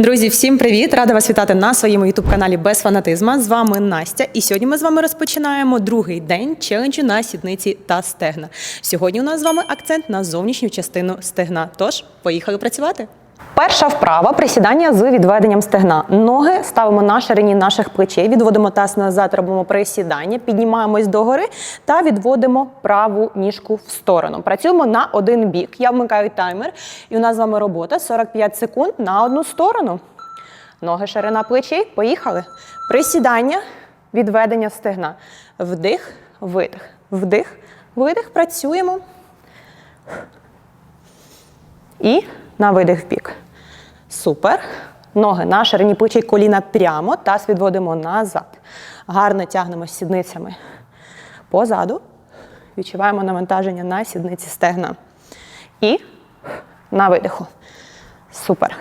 Друзі, всім привіт! Рада вас вітати на своєму ютуб-каналі без фанатизма. З вами Настя. І сьогодні ми з вами розпочинаємо другий день челенджу на сідниці та стегна. Сьогодні у нас з вами акцент на зовнішню частину стегна. Тож, поїхали працювати. Перша вправа присідання з відведенням стегна. Ноги ставимо на ширині наших плечей, відводимо таз назад, робимо присідання, піднімаємось догори та відводимо праву ніжку в сторону. Працюємо на один бік. Я вмикаю таймер, і у нас з вами робота 45 секунд на одну сторону. Ноги ширина плечей. Поїхали. Присідання, відведення стегна. Вдих, видих. Вдих, видих. Працюємо. І на видих в бік. Супер. Ноги на ширині плечей, коліна прямо, таз відводимо назад. Гарно тягнемо сідницями позаду. Відчуваємо навантаження на сідниці стегна. І на видиху. Супер.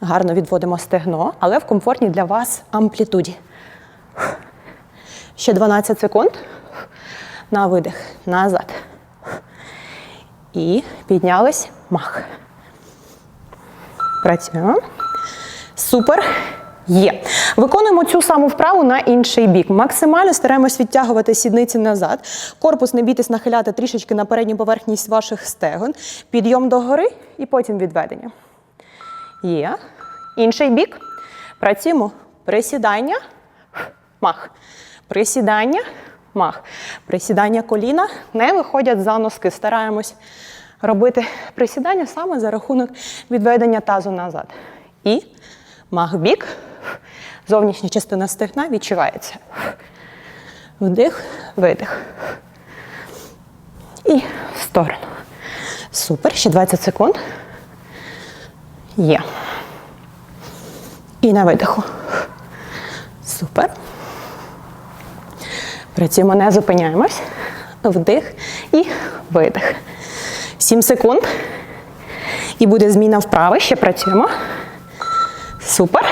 Гарно відводимо стегно, але в комфортній для вас амплітуді. Ще 12 секунд. На видих. Назад. І піднялись. Мах. Працюємо. Супер. Є. Виконуємо цю саму вправу на інший бік. Максимально стараємось відтягувати сідниці назад. Корпус не бійтесь нахиляти трішечки на передню поверхність ваших стегон. Підйом догори і потім відведення. Є. Інший бік. Працюємо. Присідання. Мах. Присідання. Мах. Присідання коліна не виходять за носки. Стараємось робити присідання саме за рахунок відведення тазу назад. І мах в бік. Зовнішня частина стегна відчувається. Вдих, видих. І в сторону. Супер. Ще 20 секунд. Є. І на видиху. Супер. Працюємо, не зупиняємось. Вдих і видих. 7 секунд. І буде зміна вправи. Ще працюємо. Супер.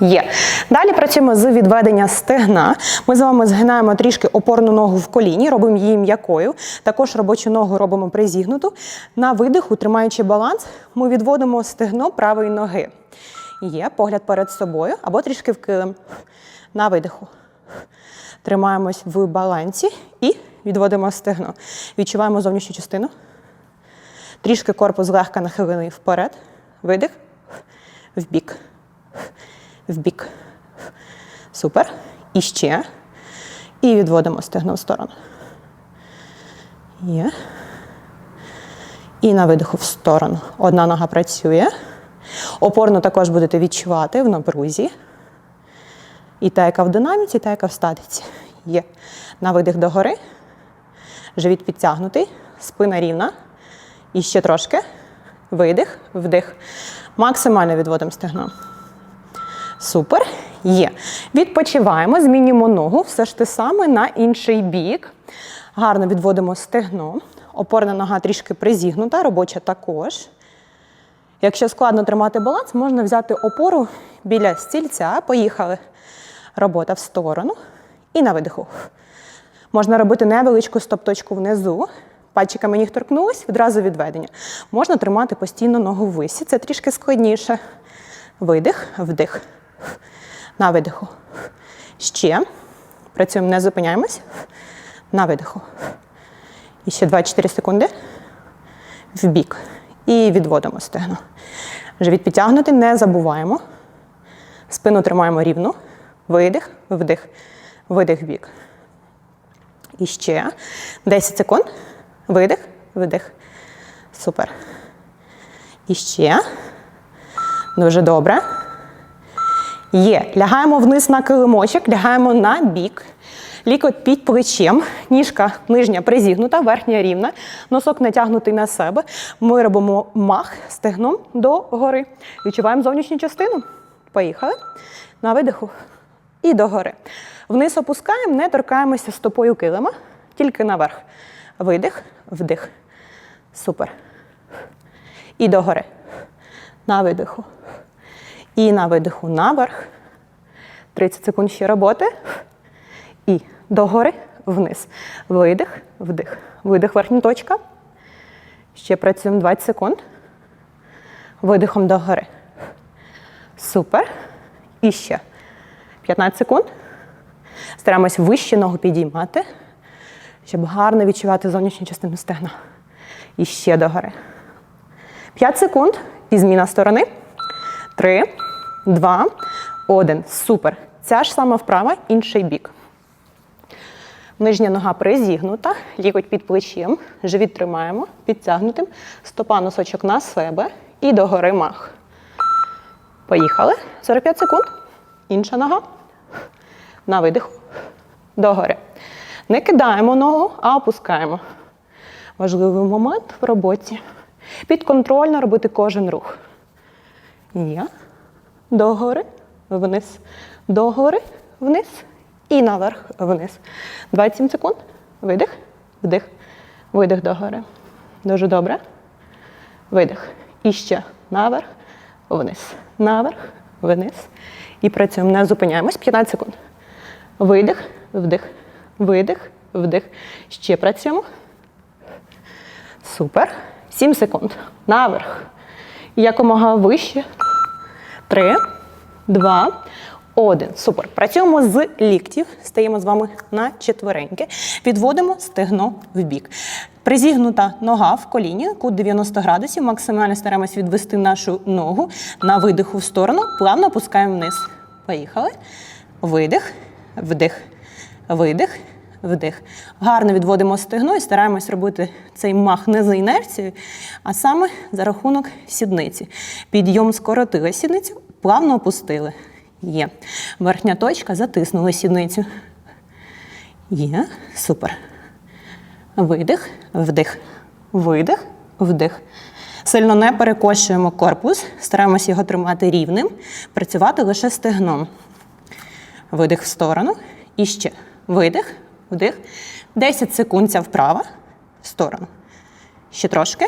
Є. Далі працюємо з відведення стегна. Ми з вами згинаємо трішки опорну ногу в коліні, робимо її м'якою. Також робочу ногу робимо призігнуту. На видиху, тримаючи баланс, ми відводимо стегно правої ноги. Є погляд перед собою або трішки в килим. На видиху. Тримаємось в балансі і відводимо стегно. Відчуваємо зовнішню частину. Трішки корпус легко нахилений вперед. Видих. Вбік. Вбік. Супер. І ще. І відводимо стегно в сторону. Є. І на видиху в сторону. Одна нога працює. Опорно також будете відчувати в напрузі. І та, яка в динаміці, та, яка в статиці. Є. На видих догори. Живіт підтягнутий, спина рівна. І ще трошки. Видих, вдих. Максимально відводимо стегно. Супер. Є. Відпочиваємо, змінюємо ногу, все ж те саме на інший бік. Гарно відводимо стегно. Опорна нога трішки призігнута, робоча також. Якщо складно тримати баланс, можна взяти опору біля стільця. Поїхали. Робота в сторону. І на видиху. Можна робити невеличку стоп-точку внизу. Пальчиками ніг торкнулись, відразу відведення. Можна тримати постійно ногу в висі. Це трішки складніше. Видих, вдих. На видиху. Ще. Працюємо, не зупиняємось. На видиху. І ще 24 секунди. Вбік. І відводимо стегно. Живіт підтягнути, не забуваємо. Спину тримаємо рівно. Видих, вдих, видих бік. І ще 10 секунд. Видих, видих. Супер. І ще. Дуже добре. Є. Лягаємо вниз на килимочок, лягаємо на бік. Лікоть під плечем, ніжка нижня призігнута, верхня рівна, носок натягнутий на себе. Ми робимо мах стегном до гори. Відчуваємо зовнішню частину. Поїхали. На видиху. І догори. Вниз опускаємо, не торкаємося стопою килима, тільки наверх. Видих, вдих. Супер. І догори. На видиху. І на видиху наверх. 30 секунд ще роботи. І догори, вниз. Видих, вдих. Видих, верхня точка. Ще працюємо 20 секунд. Видихом догори. Супер. І ще. 15 секунд. Стараємось вище ногу підіймати, щоб гарно відчувати зовнішню частину стегна. І ще догори. 5 секунд. І зміна сторони. 3, 2, 1. Супер. Ця ж сама вправа, інший бік. Нижня нога призігнута, лікоть під плечем, живіт тримаємо, підтягнутим, стопа носочок на себе і догори мах. Поїхали. 45 секунд. Інша нога. На видиху. Догори. Не кидаємо ногу, а опускаємо. Важливий момент в роботі. Підконтрольно робити кожен рух. Є. Догори, вниз. Догори, вниз. І наверх, вниз. 27 секунд. Видих, вдих, видих догори. Дуже добре. Видих. І ще наверх, вниз. Наверх, вниз. І працюємо. Не зупиняємось. 15 секунд. Видих, вдих, видих, вдих. Ще працюємо. Супер. 7 секунд. Наверх. Якомога вище. Три, два, один. Супер. Працюємо з ліктів. Стаємо з вами на четвереньки. Підводимо стегно в бік. Призігнута нога в коліні, кут 90 градусів. Максимально стараємось відвести нашу ногу на видиху в сторону. Плавно опускаємо вниз. Поїхали. Видих, вдих, видих, вдих. Гарно відводимо стегно і стараємось робити цей мах не за інерцією, а саме за рахунок сідниці. Підйом скоротили сідницю, плавно опустили. Є. Верхня точка затиснули сідницю. Є. Супер. Видих, вдих, видих, вдих. Сильно не перекошуємо корпус, стараємося його тримати рівним, працювати лише стегном. Видих в сторону. І ще. Видих, вдих. 10 секунд ця вправа в сторону. Ще трошки.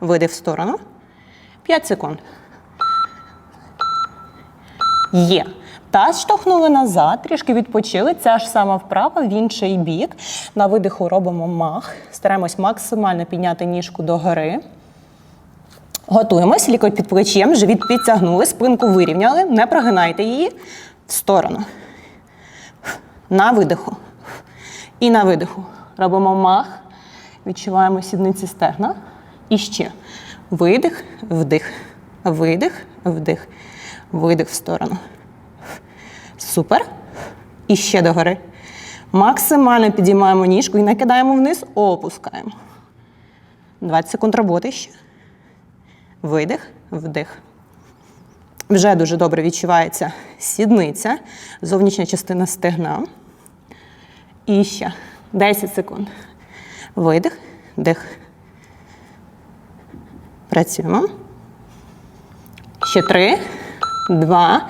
Видих в сторону. 5 секунд. Є. Таз штовхнули назад, трішки відпочили. Ця ж сама вправа в інший бік. На видиху робимо мах. Стараємось максимально підняти ніжку догори. Готуємось, лікоть під плечем, живіт підтягнули, спинку вирівняли. Не прогинайте її в сторону. На видиху. І на видиху. Робимо мах. Відчуваємо сідниці стегна. І ще. Видих, вдих. Видих, вдих. Видих в сторону. Супер. І ще догори. Максимально підіймаємо ніжку і не кидаємо вниз, опускаємо. 20 секунд роботи ще. Видих, вдих. Вже дуже добре відчувається сідниця, зовнішня частина стегна. І ще 10 секунд. Видих, дих. Працюємо. Ще три, два,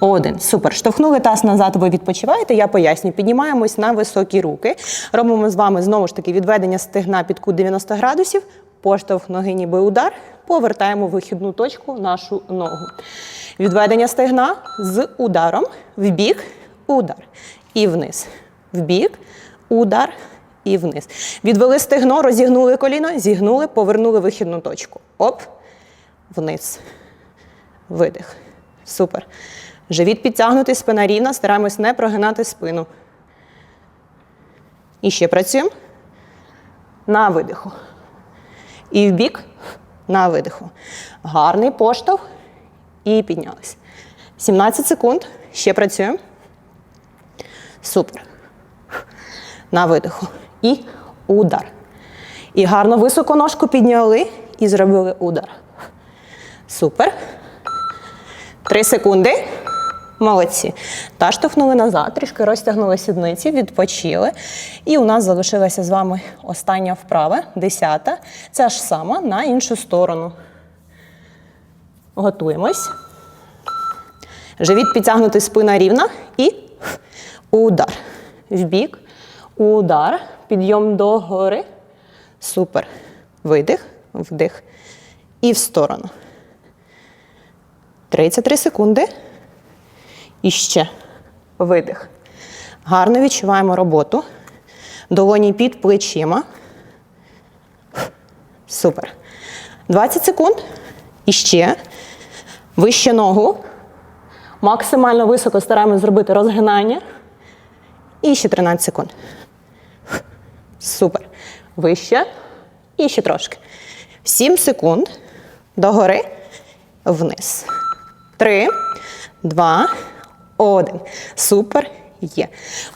один. Супер. Штовхнули таз назад, ви відпочиваєте. Я поясню. Піднімаємось на високі руки. Робимо з вами знову ж таки відведення стегна під кут 90 градусів. Поштовх ноги, ніби удар. Повертаємо вихідну точку нашу ногу. Відведення стегна з ударом в бік, удар і вниз. В бік, удар і вниз. Відвели стегно, розігнули коліно, зігнули, повернули вихідну точку. Оп, вниз. Видих. Супер. Живіт підтягнутий, спина рівна, стараємось не прогинати спину. І ще працюємо. На видиху. І в бік на видиху. Гарний поштовх. І піднялись. 17 секунд. Ще працюємо. Супер. На видиху. І удар. І гарно високо ножку підняли і зробили удар. Супер. Три секунди. Молодці. Та штовхнули назад, трішки розтягнули сідниці, відпочили. І у нас залишилася з вами остання вправа, десята. Ця ж сама на іншу сторону. Готуємось. Живіт підтягнутий, спина рівна. І удар. Вбік. Удар. Підйом догори. Супер. Видих, вдих. І в сторону. 33 секунди. І ще видих. Гарно відчуваємо роботу. Долоні під плечима. Супер. 20 секунд. І ще. Вище ногу. Максимально високо стараємось зробити розгинання. І ще 13 секунд. Супер. Вище. І ще трошки. 7 секунд. Догори. Вниз. Три, два, один. Супер. Є.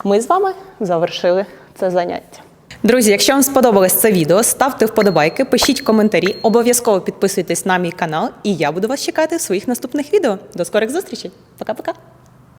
Ми з вами завершили це заняття. Друзі, якщо вам сподобалось це відео, ставте вподобайки, пишіть коментарі, обов'язково підписуйтесь на мій канал, і я буду вас чекати в своїх наступних відео. До скорих зустрічей. Пока-пока.